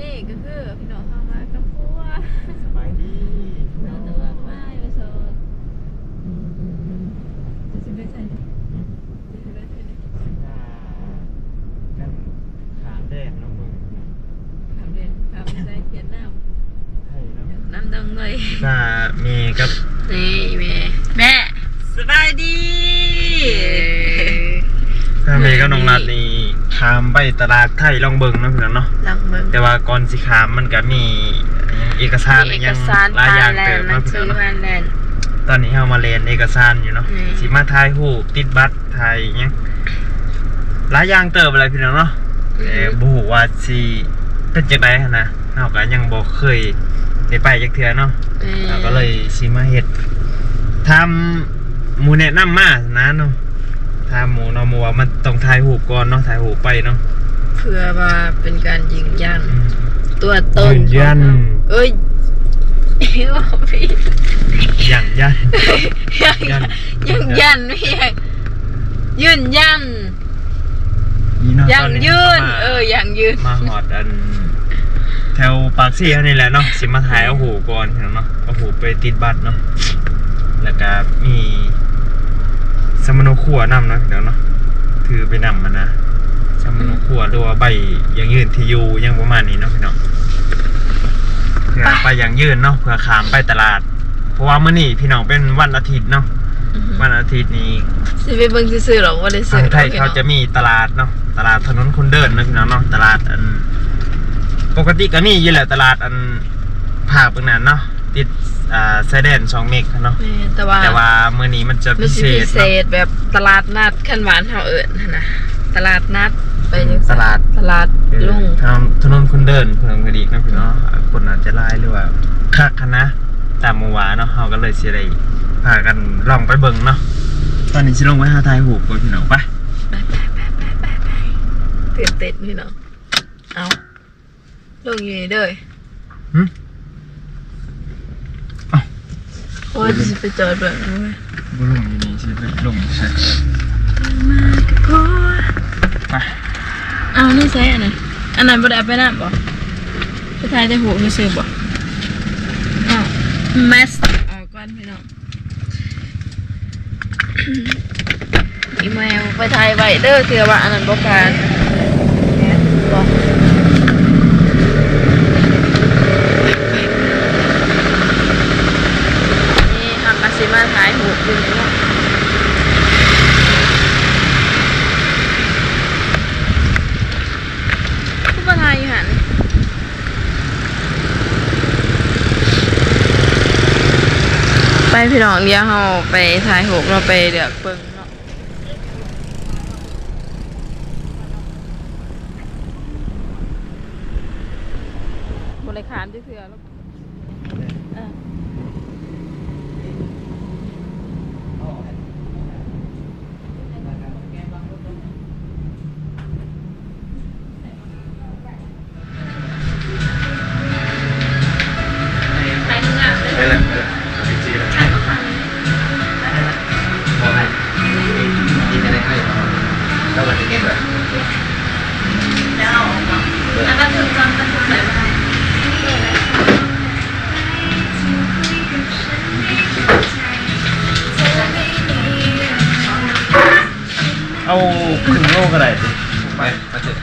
นี้ก็คือพี่น้องเข้ามากับพัวสบายดีเราจะมาไหว้ไปโซนจะสิไปใส่ดิจะสิไปใส่ดิอ่ากันขาแดดเนาะมึงขับเรียนขับใส่เขียนน้ให้นาะำน้ำดงเลยถ้ามีกับนี่แม่แม่สบายดีถ้ามีกับน้องรัดนี่ขามไปตลาดไทยลองเบิ่งเนาะพี่น้องเนาะ ลองเบิ่งแต่ว่าก่อนสิขามมันก็มีเอกสารมีอีกเอยักงสารหลายอย่างแลเตินมด์มัเนาะนพี่ชื่น้อองเนาะพันแลนด์ ตอนนี้เฮามาเรียนเอกสารอยู่เนาะนี่ สิมาถ่ายรูปติดบัตรถ่ายอิหยังหลายอย่างเติมอะไรพี่น้องเนาะแต่บ่ฮู้ว่าสิเป็นจังได๋หันนะเฮาก็ยังบ่เคยได้ไปจักเทื่อเนาะเราก็เลยชิมาเห็ดทำหมูแนะนำมานะเนาะ ทำหมูเนาะหมูว่ามันต้องถ่ายหูปก่อนเนาะถ่ายหูปไปเนาะเพื่อว่าเป็นการยิงยันอืมตัวตนยืนยันของเราเอ้ยว่าพี่อย่างยันยังยันยังยันไม่ยังยืนยันนี่เนาะยัตงอยืนมาเออยังยืน มาหอดอัน แถวปากซี่เขานี่แหละเนาะสิมาถ่ายเอาหูก่อนเนาะเอาหูไปติดบัตรเนาะแล้วก็มี สมโนครัวนำเนาะเดี๋ยวเนาะถือไปนำมานะสมโนครัวหรือว่าใบอยังยืนที่อยู่อยังประมาณนี้เนาะพี่น้องเพื่อไปอย่างยืนเนาะเพื่อขามไปตลาด เพราะว่ามื้อนี้พี่น้องเป็นวันอาทิตย์เนาะวันอาทิตย์นี้สิไปเบิ่งซื่อๆหรอกว่าได้ซื้ทาองไทยเขาจะมีตลาดเนาะตลาดถนนคนเดินเนาะพี่น้องเนาะตลาดอัน ปกติก็มีอยู่แหละตลาดอันภาคเบื้องนั้นเนาะติดอ่าไซแดนสองเมกเนาะแม่แต่ว่าแต่ว่ามื้อนี้มัน จะมันพิสิเศพิษเศเนาะษแบบตลาดนัดขั้นหวานเฮาเอิ้นหั่นนะตลาดนัดไปจังตซั่นลาดตลาดลุงถนนถนนคนเดินเพิ่งคดีเนาะพี่เนาะคนอาจจะไล่หรือว่าคักคณะตามหมู่ว่าเนาะเฮาก็เลยสิได้พากันลองไปเบิ่งเนาะตอนนี้สิลงไปหาทายหูปก่อนพี่น้องไปไปไปไปไปไปไปตื่นเต้นพี่น้องเอาลงอยู่นี่เด้อหึ โอ้ยจะไปจอดแบบนี้เว้ยบ่ลงอยู่นี่สิไปลงใช่มากระโพดไปเอานี่ใส่อันนั้นอันนั้นบ่ได้เอาไปน้ำบ่ไปถ่ายแต่หูไม่ซื้อบ่อ้าวแมสออกก่อนพี่น้องอีเมลไปถ่ายไว้เด้อเถื่อว่าอันนั้นบ่การเนี่ยบ่นี่ทำมาสิมาถ่ายหูอยู่นี่เนาะ ผู้ประทายอยู่หัน ไปพี่น้องเดียวเราไปถ่ายหกเราไปเดือกเปิงเนาะบริขารจะเถื่อแล้วเออ เอาถึงโลก็ได้สิไปมาเถอ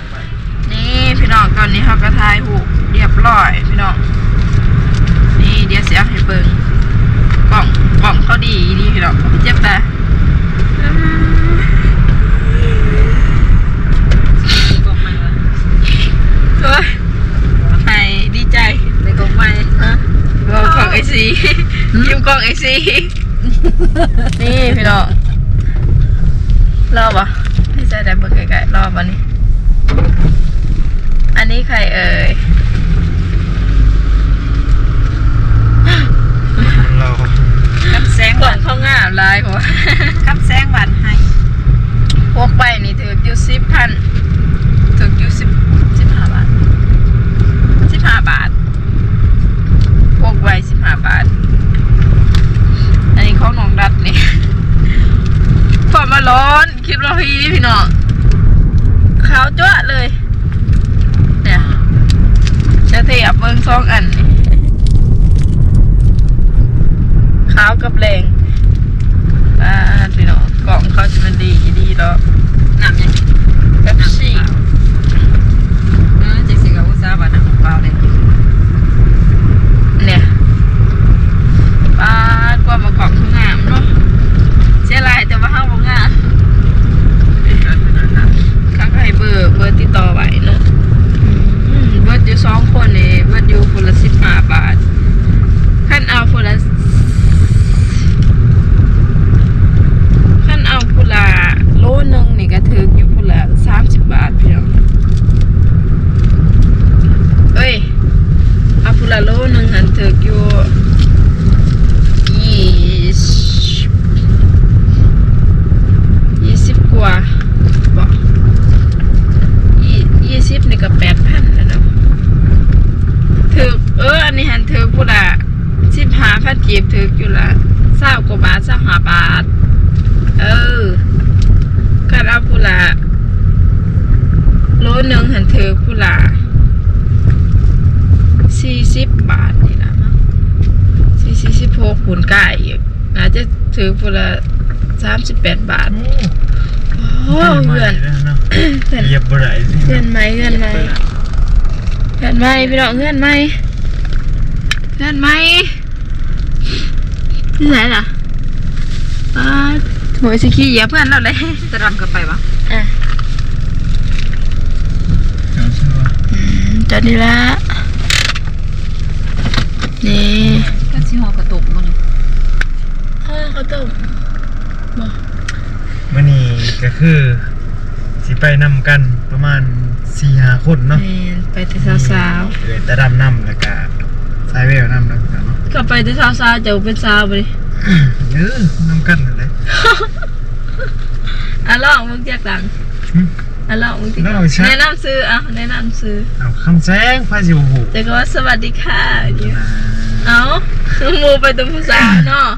นี่พี่น้องตอนนี้เขาก็ทายหูกเรียบร้อยพี่น้อง นี่เดี๋ยวเสียให้เบิ่งกล่องกล่องเขาดีดีพี่น้องเขาไม่เจ็บแต่เฮ้ยให้ดีใจในกล่องใหม่ฮะกล่องไอซียิ้มกล่องไอซีนี่พี่น้อง รอบปะไม่ใช่แต่เบิ่งไกลๆรอบปะนี่อันนี้ใครเอ่ยเรากำแสงหวานเข้างามลายหัวคำแซงหวานให้พวกไปนี่ถืออยู่สิบพันถืออยู่สิบสิบห้าบาทสิบห้าบาท พวกใบสิบห้าบาท อันนี้ของน้องดัดนี่ พอมาร้อน คิดว่า พี่พี่น้องขาวจ้วะเลย เนี่ยจะเทียบเบิ้งซองอันนี่ขาวกับแรงอ่าพี่น้องกล่องเขาจะมันดีดีแล้ว น้ำยัง เป๊ปซี่ เออจริงๆก็อุตส่าห์ว่าน้ำของเปล่าเลย เนี่ยปาดกว่ามากล่องคืองามเนาะเสียลายแต่ว่าห้าบ่งาม ข้างให้เบอร์เบอร์ติดต่อไว้เนาะอืมเบิร์ดอยู่สองคนนี่เบิร์ดอยู่คนละสิบห้าบาทขั้นเอาคนละขั้นเอาคนละโลหนึงนี่ก็ถึงอยู่คนละสามสิบบาทพี่น้องเอ้ยเอาคนละโลหนึงหันถึงอยู่ยี่สิบยี่สิบกว่าบอก ยี่ยี่สิบนี่ก็แปดพันแล้วเนาะถือเออ อันนี้หันถือกูละสิบห้าพันกีบถืออยู่ละเศ ร้ากว่าบาทเศร้าห้าบาท เออก็เอากูละโลหนึ่งหันถือกูละสี่สิบบาทนี่ละเนาะสี่สี่สิบหกคูณไก่อีกอาจจะถือกูละสามสิบแปดบาท โอ้เพื่อนเนาะเพื่อนเหยียบบ่ได้เพื่อนไหมเพื่อนไหมเพื่อนไหมพี่น้องเพื่อนไหมเพื่อนไหมที่ไหนล่ะ ป้าโถยสิขี้เหยียบเพื่อนเราเลยจะรำกันไปวะอะเอาใช่ปะอืมจอดนี่ละนี่ก็ชิหอกระตุกมันพ่อเขาต้มมื้อนี้ก็คือ สิไปนำกันประมาณ4-5คนเนาะแมนไปแต่สาวเออแต่ดำน้ำแล้วก็สายเวลน้ำแล้วกันเนาะๆก็ไปแต่สาวๆจะเป็นสาวไปดิ เออน้ำกันนั่นแหละอะลองมึงแจกตังค์อะลองมึงติดลองใช่แนะนำซื้ออะแนะนำซื้อเอาคำแจ้งพาสิโอ้โหแต่ก็ว่าสวัสดีค่ะเงี้ยเอาหมูไปตรงภาษาเนาะ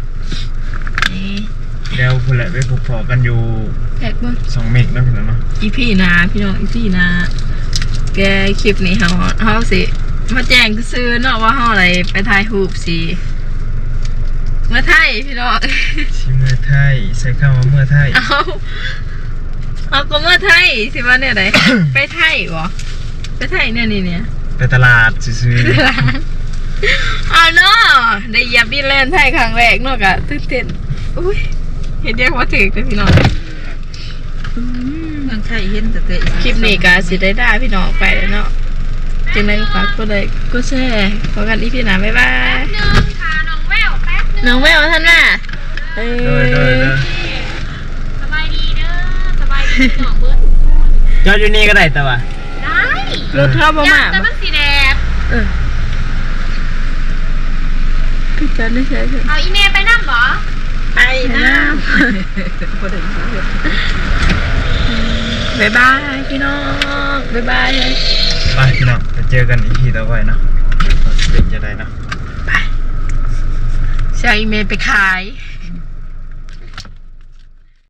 นี่เดี๋ยวพุ่นแหละไปพบพอกันอยู่แท็กเบิ้งสองเมกนาะพี่น้องเนาะอีพี่นาพี่น้องอีพี่นาแกคลิปนี้เฮาเฮาสิมาแจ้งซื้อเนาะว่าเฮาอะไรไปถ่ายรูปสิ เมื่อไทยพี่น้องชิเมื่อไทยใช้คำว่าเมื่อไทยเอาเอาก็เมื่อไทยสิว่าเนี่ยไหนไปไทยบ่ไปไทยเนี่ยนี่เนี่ยไปตลาดซื้อเอาเนาะได้เหยียบดินแลนด์ไทยครั้งแรกเนาะกะตื่นเต้นอุ้ยเห็นเรียกว่าถึกเลยพี่น้องอืมเมืองไทยเห็นแต่เตะคลิปนี้ก็สิได้ด่าพี่น้องไปแล้วเนาะจังไดก็ฝากกดไลค์กดแชร์พบกันอีพีหน้าบ๊ายบาย นึงน้องแววท่านน่ะเอ้ๆโดยโดยโดยสบายดีเด้อสบายดีน้องเบิร์ดจอดอยู่นี่ก็ได้แต่ว่าได้รถเข้าบ่มาแต่มันสีแดงเออพี่จันได้ใช่ใช่เอาอีเมลไปนั่งเหรอไอ้น้พอถึงำบ๊ายบายพี่น้องบ๊ายบาย ไปพี่น้องไปเจอกันอีกทีต่อไปเนาะเป็นจะได้เนาะ ใช้อีเมลไปขาย